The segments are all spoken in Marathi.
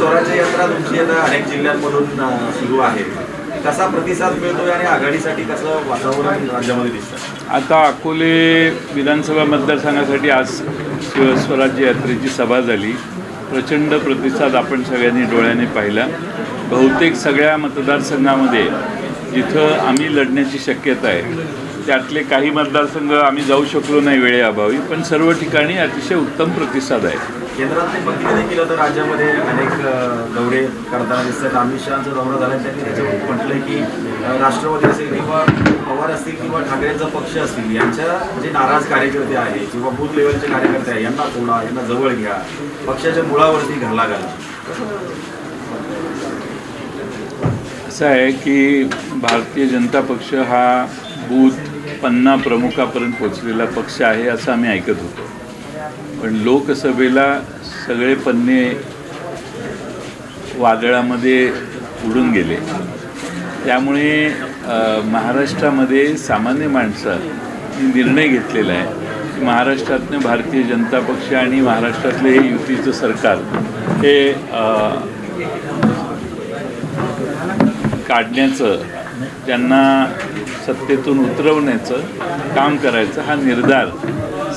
स्वराज्य यात्रा तुमची आता अनेक जिल्ह्यांमधून सुरू आहे. कसा प्रतिसाद मिळतोय आणि आघाडीसाठी कसं वातावरण राज्यामध्ये दिसतं आता अकोले विधानसभा मतदारसंघासाठी आज शिव स्वराज्य यात्रेची सभा झाली. प्रचंड प्रतिसाद आपण सगळ्यांनी डोळ्याने पाहिला. बहुतेक सगळ्या मतदारसंघामध्ये जिथं आम्ही लढण्याची शक्यता आहे त्यातले काही मतदारसंघ आम्ही जाऊ शकलो नाही वेळेअभावी पण सर्व ठिकाणी अतिशय उत्तम प्रतिसाद आहे. केंद्रातले बघितले केलं तर राज्यामध्ये अनेक दौरे करताना दिसतात. अमित शहाचा दौरा झाला त्यांनी त्याच्यावर म्हटलंय की राष्ट्रवादी असेल किंवा पवार असतील किंवा ठाकरेंचा पक्ष असतील यांच्या जे नाराज कार्यकर्ते आहे किंवा बूथ लेवलचे कार्यकर्ते आहेत यांना तोडा यांना जवळ घ्या. पक्षाच्या मुळावरती घाला घाला. असं आहे की भारतीय जनता पक्ष हा बूथ पन्ना प्रमुखापर्यंत पोचलेला पक्ष आहे असं आम्ही ऐकत होतो. पण लोकसभेला सगळे पन्ने वादळामध्ये उडून गेले. त्यामुळे महाराष्ट्रामध्ये सामान्य माणसाने निर्णय घेतलेला आहे. की महाराष्ट्रातनं भारतीय जनता पक्ष आणि महाराष्ट्रातले हे युतीचं सरकार हे काढण्याचं त्यांना सत्तेतून उतरवण्याचं काम करायचं हा निर्धार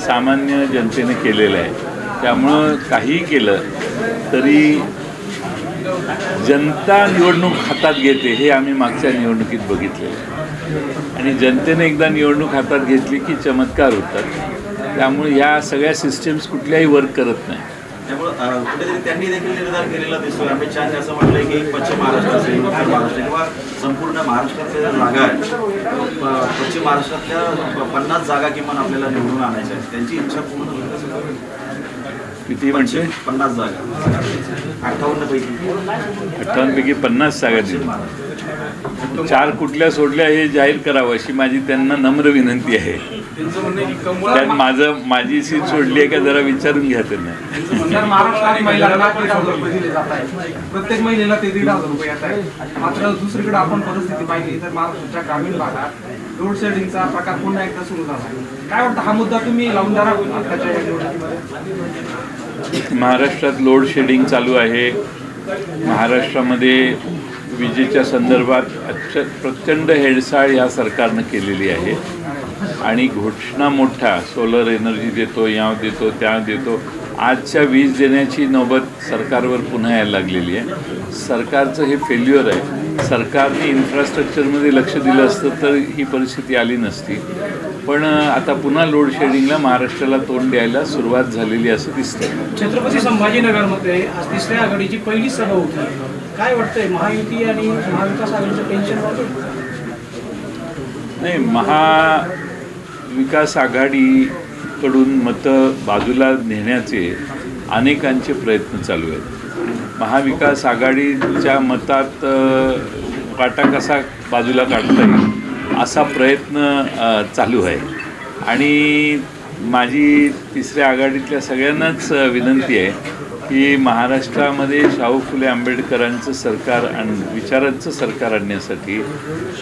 सामान्य जनतेने केलेलं आहे. त्यामुळं काहीही केलं तरी जनता निवडणूक हातात घेते हे आम्ही मागच्या निवडणुकीत बघितलेलं आहे. आणि जनतेने एकदा निवडणूक हातात घेतली की चमत्कार होतात. त्यामुळे या सगळ्या सिस्टीम्स कुठल्याही वर्क करत नाही त्यामुळे कुठेतरी त्यांनी देखील निर्धार केलेला दिसतोय. अमित शहानी असं म्हटलंय की पश्चिम महाराष्ट्र असेल उत्तर महाराष्ट्र किंवा संपूर्ण महाराष्ट्रातल्या ज्या जागा आहेत पश्चिम महाराष्ट्रातल्या पन्नास जागा किमान आपल्याला निवडून आणायच्या आहेत. त्यांची इच्छा पूर्ण. किती म्हणजे? पन्नास जागा. अठ्ठावन्न पैकी अठ्ठावन्नपैकी पन्नास जागा दिली. चार कुठल्या सोडल्या हे जाहीर करावं अशी माझी त्यांना नम्र विनंती आहे. त्यात माझं माझी सीट सोडली आहे का जरा विचारून घ्या त्यांना. महाराष्ट्रात महिलांना दीड हजार रुपये दिले जात आहेत प्रत्येक महिलेला ते दीड हजार रुपये येत मात्र दुसरीकडे आपण परिस्थिती पाहिली तर महाराष्ट्राच्या ग्रामीण भागात लोड शेडिंगचा प्रकार पुन्हा एकदा सुरू झाला आहे. काय वाटतं हा मुद्दा तुम्ही लावून धरा आताच्या या निवडणुकीमध्ये? महाराष्ट्रात लोड शेडिंग चालू आहे. महाराष्ट्रामध्ये विजेच्या संदर्भात अच्छ प्रचंड हेळसाळ या सरकारनं केलेली आहे. आणि घोषणा मोठा सोलर एनर्जी देतो या देतो त्या देतो. आजच्या वीज देण्याची नौबत सरकारवर पुन्हा यायला लागलेली आहे. सरकारचं हे फेल्युअर आहे. सरकारने इन्फ्रास्ट्रक्चरमध्ये लक्ष दिलं असतं तर ही परिस्थिती आली नसती. पण आता पुन्हा लोड शेडिंगला महाराष्ट्राला तोंड द्यायला सुरुवात झालेली असं दिसतंय. छत्रपती संभाजीनगरमध्ये आज तिसऱ्या आघाडीची पहिली सभा होती काय वाटतंय महायुती आणि महाविकास आघाडीचं टेन्शन नाही विकास आघाडीकडून मतं बाजूला नेण्याचे अनेकांचे प्रयत्न चालू आहेत. महाविकास आघाडीच्या मतात काटा वाटा कसा बाजूला काढता येईल असा प्रयत्न चालू आहे. आणि माझी तिसऱ्या आघाडीतल्या सगळ्यांनाच विनंती आहे की महाराष्ट्रामध्ये शाहू फुले आंबेडकरांचं सरकार आण विचारांचं सरकार आणण्यासाठी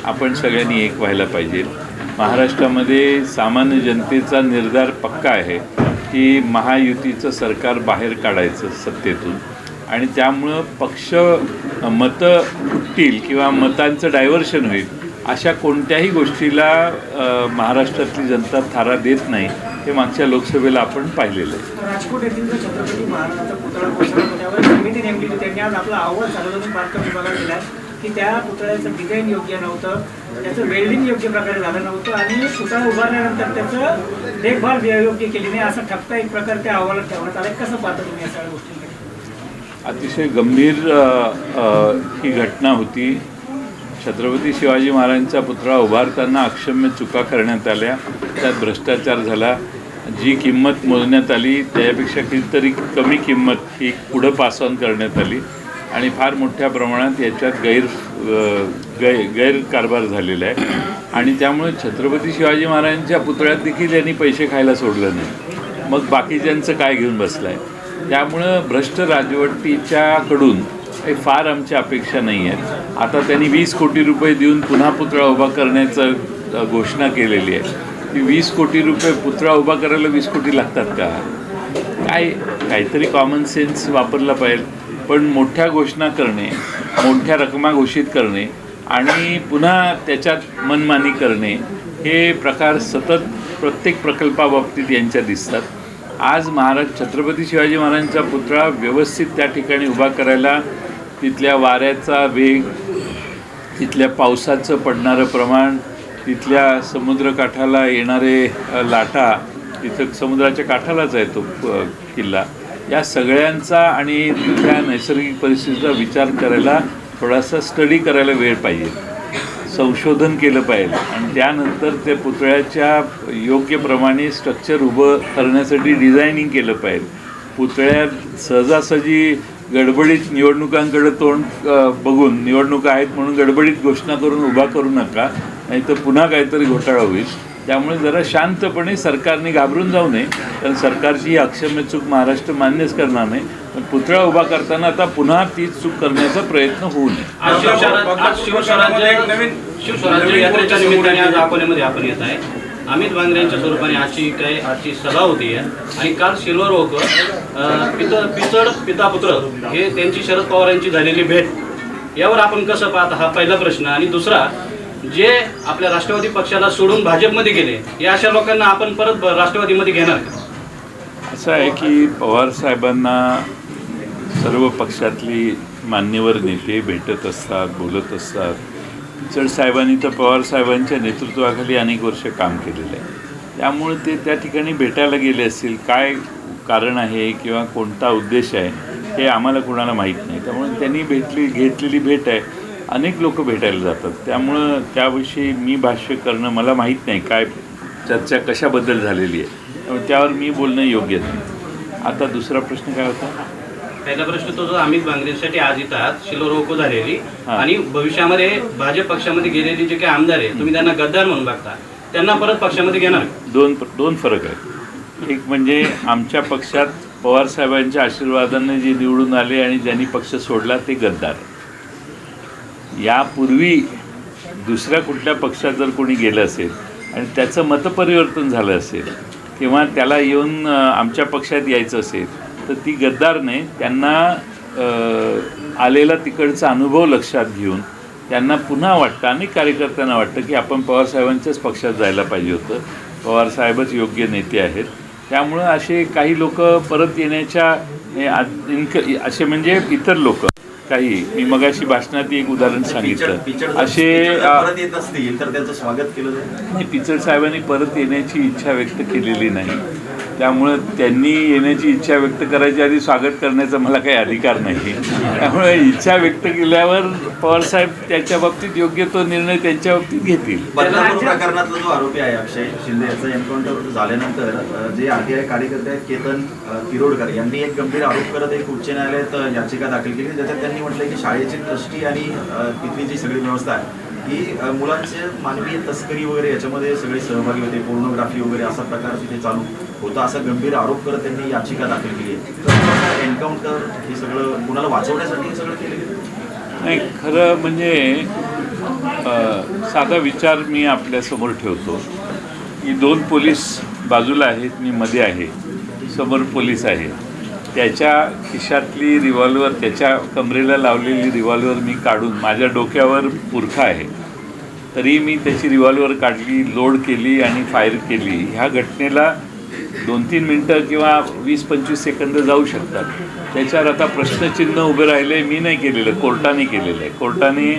आपण सगळ्यांनी एक व्हायला पाहिजे. महाराष्ट्रामध्ये सामान्य जनतेचा निर्धार पक्का आहे की महायुतीचं सरकार बाहेर काढायचं सत्तेतून. आणि त्यामुळं पक्ष मतं फुटतील किंवा मतांचं डायव्हर्शन होईल अशा कोणत्याही गोष्टीला महाराष्ट्रातली जनता थारा देत नाही हे मागच्या लोकसभेला आपण पाहिलेलं आहे. राजकोट येथील छत्रपती महाराजांचा पुतळा समिती नेमली त्यांनी आज आपला अहवाल सार्वजनिक बांधकाम विभागात दिला की त्या पुतळ्याचं डिझाईन योग्य नव्हतं त्याचं वेल्डिंग योग्य प्रकारे झालं नव्हतं आणि पुतळा उभारल्यानंतर त्याचं देखभाल योग्य केली नाही असा ठपका एक प्रकार त्या अहवालात ठेवण्यात आला. कसं पाहता तुम्ही या सगळ्या गोष्टींकडे? अतिशय गंभीर ही घटना होती. छत्रपती शिवाजी महाराजांचा पुतळा उभारताना अक्षम्य चुका करण्यात आल्या. त्यात भ्रष्टाचार झाला. जी किंमत मोजण्यात आली त्यापेक्षा कितीतरी कमी किंमत ही पुढं पास ऑन करण्यात आली. आणि फार मोठ्या प्रमाणात याच्यात गैर गै गैरकारभार झालेला आहे. आणि त्यामुळे छत्रपती शिवाजी महाराजांच्या पुतळ्यात देखील यांनी पैसे खायला सोडलं नाही. मग बाकीच्यांचं काय घेऊन बसलं आहे त्यामुळं भ्रष्ट राजवटीच्याकडून काही फार आमच्या अपेक्षा नाही आहेत आता त्यांनी वीस कोटी रुपये देऊन पुन्हा पुतळा उभा करण्याचं घोषणा केलेली आहे. की वीस कोटी रुपये पुतळा उभा करायला वीस कोटी लागतात का? काय काहीतरी कॉमन सेन्स वापरला पाहिजे. पण मोठ्या घोषणा करणे मोठ्या रकमा घोषित करणे आणि पुन्हा त्याच्यात मनमानी करणे हे प्रकार सतत प्रत्येक प्रकल्पाबाबतीत यांच्या दिसतात. आज महाराज छत्रपती शिवाजी महाराजांचा पुतळा व्यवस्थित त्या ठिकाणी उभा करायला तिथल्या वाऱ्याचा वेग तिथल्या पावसाचं पडणारं प्रमाण तिथल्या समुद्रकाठाला येणारे लाटा तिथं समुद्राच्या काठालाच आहे तो किल्ला. या सगळ्यांचा आणि त्या नैसर्गिक परिस्थितीचा विचार करायला थोडासा स्टडी करायला वेळ पाहिजे. संशोधन केलं पाहिजे. आणि त्यानंतर त्या पुतळ्याच्या योग्यप्रमाणे स्ट्रक्चर उभं करण्यासाठी डिझायनिंग केलं पाहिजे. पुतळ्यात सहजासहजी गडबडीत निवडणुकांकडे तोंड बघून निवडणुका आहेत म्हणून गडबडीत घोषणा करून उभा करू नका. नाही तर पुन्हा काहीतरी घोटाळा होईल. त्यामुळे जरा शांतपणे सरकारने घाबरून जाऊ नये. कारण सरकारची ही अक्षम्य चूक महाराष्ट्र मान्यच करणार नाही. पण पुतळा उभा करताना आता पुन्हा तीच चूक करण्याचा प्रयत्न होऊ नये. अकोल्यामध्ये आपण येत आहे. अमित बांगरेंच्या स्वरूपाने आजची काही आजची सभा होती. आहे आणि काल सिल्वर ओक पित पिचड पितापुत्र हे त्यांची शरद पवार यांची झालेली भेट. यावर आपण कसं पाहता? हा पहिला प्रश्न. आणि दुसरा जे आपल्या राष्ट्रवादी पक्षाला सोडून भाजपमध्ये गेले या अशा लोकांना आपण परत राष्ट्रवादीमध्ये घेणार असं आहे की पवार साहेबांना सर्व पक्षातली मान्यवर नेते भेटत असतात बोलत असतात. पिचड साहेबांनी तर पवार साहेबांच्या नेतृत्वाखाली अनेक वर्ष काम केलेलं आहे. त्यामुळे ते त्या ठिकाणी भेटायला गेले असतील काय कारण आहे किंवा कोणता उद्देश आहे हे आम्हाला कोणाला माहीत नाही. त्यामुळे त्यांनी भेटली घेतलेली भेट आहे. अनेक लोक भेटायला जातात. त्यामुळं त्याविषयी मी भाष्य करणं मला माहीत नाही काय चर्चा कशाबद्दल झालेली आहे. त्यावर मी बोलणं योग्य नाही. आता दुसरा प्रश्न काय होता? पहिला प्रश्न तो जो अमित बांगरेंसाठी आज इथं आहात शिलोरोको झालेली. आणि भविष्यामध्ये भाजप पक्षामध्ये गेलेली जे काही आमदार आहे तुम्ही त्यांना गद्दार म्हणून बघता. त्यांना परत पक्षामध्ये घेणार? दोन दोन फरक आहेत. एक म्हणजे आमच्या पक्षात पवार साहेबांच्या आशीर्वादाने जे निवडून आले आणि ज्यांनी पक्ष सोडला ते गद्दार यापूर्वी दुसऱ्या कुठल्या पक्षात जर कोणी गेलं असेल आणि त्याचं मतपरिवर्तन झालं असेल किंवा त्याला येऊन आमच्या पक्षात यायचं असेल तर ती गद्दारने त्यांना आलेला तिकडचा अनुभव लक्षात घेऊन त्यांना पुन्हा वाटतं अनेक कार्यकर्त्यांना वाटतं की आपण पवारसाहेबांच्याच पक्षात जायला पाहिजे होतं. पवारसाहेबच योग्य नेते आहेत. त्यामुळं असे काही लोक परत येण्याच्या इनक- असे म्हणजे इतर लोक काही. मी मगाशी भाषणात एक उदाहरण सांगितलं. असे स्वागत केलं नाही पिचड साहेबांनी परत येण्याची इच्छा व्यक्त केलेली नाही. त्यामुळं त्यांनी येण्याची इच्छा व्यक्त करायच्या आधी स्वागत करण्याचा मला काही अधिकार नाही. त्यामुळे इच्छा व्यक्त केल्यावर पवारसाहेब त्याच्या बाबतीत योग्य तो निर्णय त्यांच्या बाबतीत घेतील. प्रकरणातला जो आरोपी आहे अक्षय शिंदे याचा एन्काउंटर झाल्यानंतर जे आरटीआय कार्यकर्ते आहेत केतन तिरोडकर यांनी एक गंभीर आरोप करत एक उच्च न्यायालयात याचिका दाखल केली. ज्याच्यात त्यांनी म्हटलं की शाळेची ट्रस्टी आणि तिथली जी सगळी व्यवस्था आहे की मुलांचे मानवीय तस्करी वगैरे याच्यामध्ये सगळे सहभागी होते. पोर्नोग्राफी वगैरे असा प्रकार तिथे चालू होता. असा गंभीर आरोप करत त्यांनी याचिका दाखल केली आहे. एन्काउंटर हे सगळं कुणाला वाचवण्यासाठी हे सगळं केलं गेलं नाही खरं म्हणजे साधा विचार मी आपल्यासमोर ठेवतो. की दोन पोलीस बाजूला आहेत मी मध्ये आहे. समोर पोलीस आहे. त्याच्या खिशातली रिव्हॉल्वर त्याच्या कमरेला लावलेली रिव्हॉल्वर मी काढून माझ्या डोक्यावर पुरखा आहे. तरी मी त्याची रिव्हॉल्वर काढली लोड केली आणि फायर केली. ह्या घटनेला दोन तीन मिनटं किंवा वीस पंचवीस सेकंद जाऊ शकतात. त्याच्यावर आता प्रश्नचिन्ह उभे राहिले मी नाही केलेलं कोर्टाने केलेलं आहे. कोर्टाने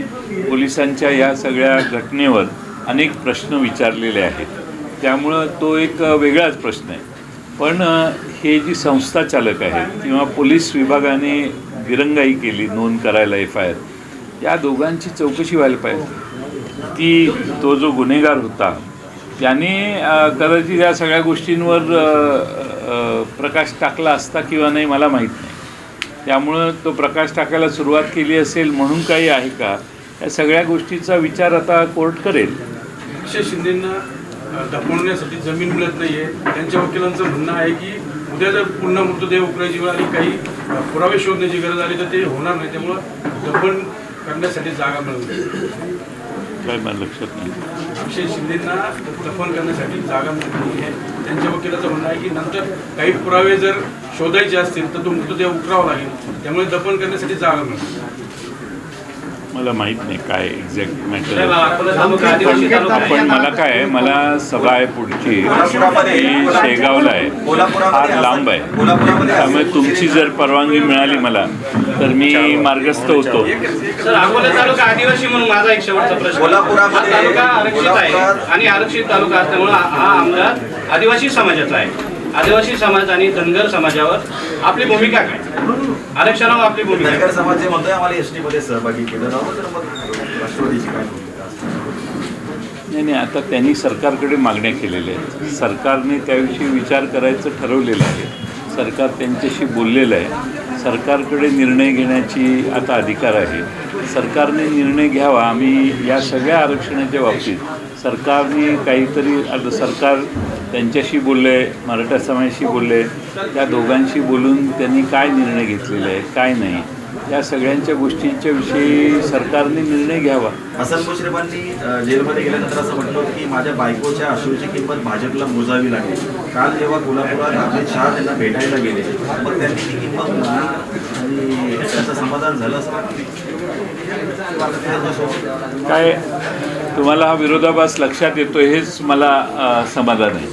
पोलिसांच्या या सगळ्या घटनेवर अनेक प्रश्न विचारलेले आहेत. त्यामुळं तो एक वेगळाच प्रश्न आहे. पण हे जी संस्था चालक आहेत किंवा पोलीस विभागाने दिरंगाई केली नोंद करायला एफ आय आर या दोघांची चौकशी व्हायला पाहिजे. ती तो जो गुन्हेगार होता त्याने कदाचित या सगळ्या गोष्टींवर प्रकाश टाकला असता किंवा नाही मला माहीत नाही. त्यामुळं तो प्रकाश टाकायला सुरुवात केली असेल म्हणून काही आहे का या सगळ्या गोष्टीचा विचार आता कोर्ट करेल. अक्षय शिंदेंना अ, दफनवण्यासाठी जमीन मिळत नाहीये. त्यांच्या वकिलांचं म्हणणं आहे की उद्या जर पुन्हा मृतदेह उकरायची वेळ आणि काही पुरावे शोधण्याची गरज आली तर ते होणार नाही. त्यामुळं दफन करण्यासाठी जागा मिळवली लक्षात नाही. अक्षय शिंदेना दफन करण्यासाठी जागा मिळाली आहे त्यांच्या वकिलाचं म्हणणं आहे की नंतर काही पुरावे जर शोधायचे असतील तर तो मृतदेह उतरावा लागेल. त्यामुळे दफन करण्यासाठी जागा मिळते मला माहीत नाही काय एक्झॅक्ट मॅटर. पण मला काय आहे, मला सभा आहे पुढची ती शेगावला आहे. फार लांब आहे. त्यामुळे तुमची जर परवानगी मिळाली मला तर मी मार्गस्थ होतो. सर अकोला तालुका आदिवासी म्हणून माझा एक शेवटचा प्रश्न. कोल्हापुरामध्ये- तालुका आरक्षित आहे कोल्हापुरात- आणि आरक्षित तालुका असल्यामुळे हा आमदार आदिवासी समाजाचा आहे. आदिवासी समाज आणि धनगर समाजावर आपली भूमिका काय? आरक्षणावर आपली भूमिका धनगर? समाज जे म्हणतोय आम्हाला एसमध्ये सहभागी केलं तर मग राष्ट्रवादीची काय? नाही नाही आता त्यांनी सरकारकडे मागण्या केलेल्या आहेत. सरकारने त्याविषयी विचार करायचं ठरवलेलं आहे. सरकार त्यांच्याशी बोललेलं आहे. सरकारकडे निर्णय घेण्याची आता अधिकार आहे. सरकारने निर्णय घ्यावा. आम्ही या सगळ्या आरक्षणाच्या बाबतीत सरकारने काहीतरी आता सरकार त्यांच्याशी बोलले मराठा समाजाशी बोलले त्या दोघांशी बोलून त्यांनी काय निर्णय घेतलेले आहे काय नाही या सगळ्यांच्या गोष्टींच्या विषयी सरकारने निर्णय घ्यावा. हसन मुश्रीफांनी जेलमध्ये गेल्यानंतर असं म्हटलं की माझ्या बायकोच्या अश्रूची किंमत भाजपला मोजावी लागेल. काल जेव्हा कोल्हापुरात अमित शहा त्यांना भेटायला गेले मग त्यांनी ती किंमत आणि त्याचं समाधान झालं असं वाटतं काय तुम्हाला हा विरोधाभास लक्षात येतो हेच मला समाधान आहे.